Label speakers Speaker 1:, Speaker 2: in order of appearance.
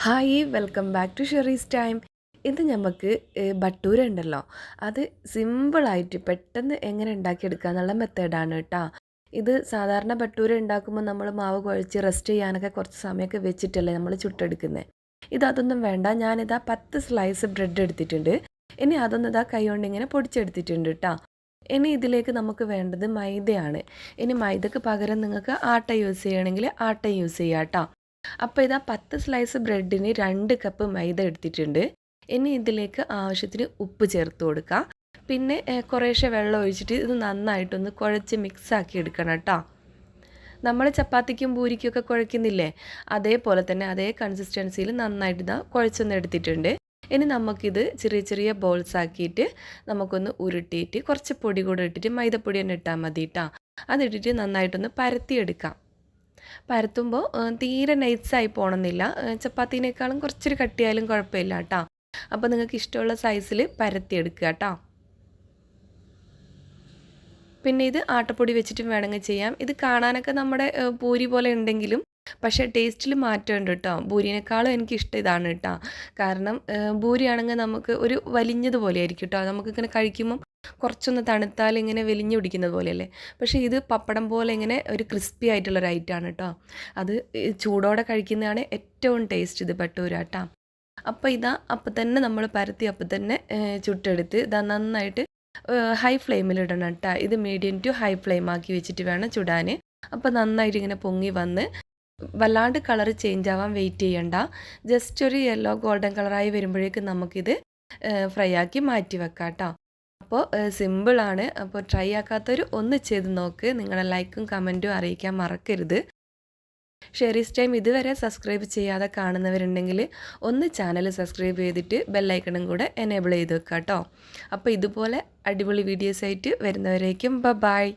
Speaker 1: Hi welcome back to Sherry's time. ഇത് നമുക്ക് ബട്ടൂര ഉണ്ടല്ലോ. അത് സിമ്പിളായിട്ട് പെട്ടെന്ന് എങ്ങനെ ഉണ്ടാക്കിയെടുക്കുക എന്നുള്ള മെത്തേഡാണ് കേട്ടോ ഇത് സാധാരണ ബട്ടൂര ഉണ്ടാക്കുമ്പോൾ നമ്മൾ മാവ് കുഴച്ച് റെസ്റ്റ് ചെയ്യാനൊക്കെ കുറച്ച് സമയമൊക്കെ വെച്ചിട്ടല്ലേ നമ്മൾ ചുട്ടെടുക്കുന്നത് ഇത് അതൊന്നും വേണ്ട. ഞാനിതാ പത്ത് സ്ലൈസ് ബ്രെഡ് എടുത്തിട്ടുണ്ട്. ഇനി അതൊന്നും ഇതാ കൈ കൊണ്ട് ഇങ്ങനെ പൊടിച്ചെടുത്തിട്ടുണ്ട് കേട്ടോ ഇനി ഇതിലേക്ക് നമുക്ക് വേണ്ടത് മൈദയാണ്. ഇനി മൈദക്ക് പകരം നിങ്ങൾക്ക് ആട്ട യൂസ് ചെയ്യണമെങ്കിൽ ആട്ട യൂസ് ചെയ്യാം കേട്ടോ അപ്പോൾ ഇതാ പത്ത് സ്ലൈസ് ബ്രെഡിന് രണ്ട് കപ്പ് മൈദ എടുത്തിട്ടുണ്ട്. ഇനി ഇതിലേക്ക് ആവശ്യത്തിന് ഉപ്പ് ചേർത്ത് കൊടുക്കുക പിന്നെ കുറേശ്ശെ വെള്ളം ഒഴിച്ചിട്ട് ഇത് നന്നായിട്ടൊന്ന് കുഴച്ച് മിക്സാക്കി എടുക്കണം കേട്ടോ നമ്മൾ ചപ്പാത്തിക്കും പൂരിക്കൊക്കെ കുഴക്കുന്നില്ലേ? അതേപോലെ തന്നെ അതേ കൺസിസ്റ്റൻസിയിൽ നന്നായിട്ട് ഇതാ കുഴച്ചൊന്ന് എടുത്തിട്ടുണ്ട്. ഇനി നമുക്കിത് ചെറിയ ചെറിയ ബോൾസ് ആക്കിയിട്ട് നമുക്കൊന്ന് ഉരുട്ടിയിട്ട് കുറച്ച് പൊടി കൂടെ ഇട്ടിട്ട് മൈദപ്പൊടി തന്നെ ഇട്ടാൽ മതി കേട്ടോ അതിട്ടിട്ട് നന്നായിട്ടൊന്ന് പരത്തിയെടുക്കാം. പരത്തുമ്പോൾ തീരെ നൈസായി പോകണമെന്നില്ല ചപ്പാത്തീനേക്കാളും കുറച്ചൊരു കട്ടിയായാലും കുഴപ്പമില്ല കേട്ടോ അപ്പോൾ നിങ്ങൾക്ക് ഇഷ്ടമുള്ള സൈസിൽ പരത്തിയെടുക്കുക കേട്ടോ പിന്നെ ഇത് ആട്ടപ്പൊടി വെച്ചിട്ടും വേണമെങ്കിൽ ചെയ്യാം. ഇത് കാണാനൊക്കെ നമ്മുടെ പൂരി പോലെ ഉണ്ടെങ്കിലും പക്ഷേ ടേസ്റ്റിൽ മാറ്റമുണ്ട് കേട്ടോ ബൂരിനേക്കാളും എനിക്ക് ഇഷ്ടം ഇതാണ് കേട്ടോ കാരണം ബൂരിയാണെങ്കിൽ നമുക്ക് ഒരു വലിഞ്ഞതുപോലെ ആയിരിക്കും കേട്ടോ നമുക്കിങ്ങനെ കഴിക്കുമ്പം കുറച്ചൊന്ന് തണുത്താൽ ഇങ്ങനെ വെലിഞ്ഞു പിടിക്കുന്നത് പോലെയല്ലേ? പക്ഷേ ഇത് പപ്പടം പോലെ ഇങ്ങനെ ഒരു ക്രിസ്പി ആയിട്ടുള്ള ഒരു ഐറ്റമാണ് കേട്ടോ. അത് ചൂടോടെ കഴിക്കുന്നതാണ് ഏറ്റവും ടേസ്റ്റ് ഇത് ബട്ടൂര കേട്ടോ അപ്പോൾ ഇതാ അപ്പം തന്നെ നമ്മൾ പരത്തി അപ്പം തന്നെ ചുട്ടെടുത്ത് ഇതാ നന്നായിട്ട് ഹൈ ഫ്ലെയിമിൽ ഇടണം കേട്ടോ ഇത് മീഡിയം ടു ഹൈ ഫ്ലെയിം ആക്കി വെച്ചിട്ട് വേണം ചുടാൻ അപ്പോൾ നന്നായിട്ട് ഇങ്ങനെ പൊങ്ങി വന്ന് വല്ലാണ്ട് കളർ ചേഞ്ച് ആവാൻ വെയിറ്റ് ചെയ്യണ്ട. ജസ്റ്റ് ഒരു യെല്ലോ ഗോൾഡൻ കളറായി വരുമ്പോഴേക്കും നമുക്കിത് ഫ്രൈ ആക്കി മാറ്റി വെക്കാം കേട്ടോ അപ്പോൾ സിമ്പിളാണ്. അപ്പോൾ ട്രൈ ആക്കാത്തവർ ഒന്ന് ചെയ്ത് നോക്ക്. നിങ്ങളുടെ ലൈക്കും കമന്റും അറിയിക്കാൻ മറക്കരുത്. ഷെറീസ് ടൈം ഇതുവരെ സബ്സ്ക്രൈബ് ചെയ്യാതെ കാണുന്നവരുണ്ടെങ്കിൽ ഒന്ന് ചാനൽ സബ്സ്ക്രൈബ് ചെയ്തിട്ട് ബെല്ലൈക്കണും കൂടെ എനേബിൾ ചെയ്ത് വെക്കാം കേട്ടോ അപ്പോൾ ഇതുപോലെ അടിപൊളി വീഡിയോസ് ആയിട്ട് വരുന്നവരേക്കും ബ ബായ്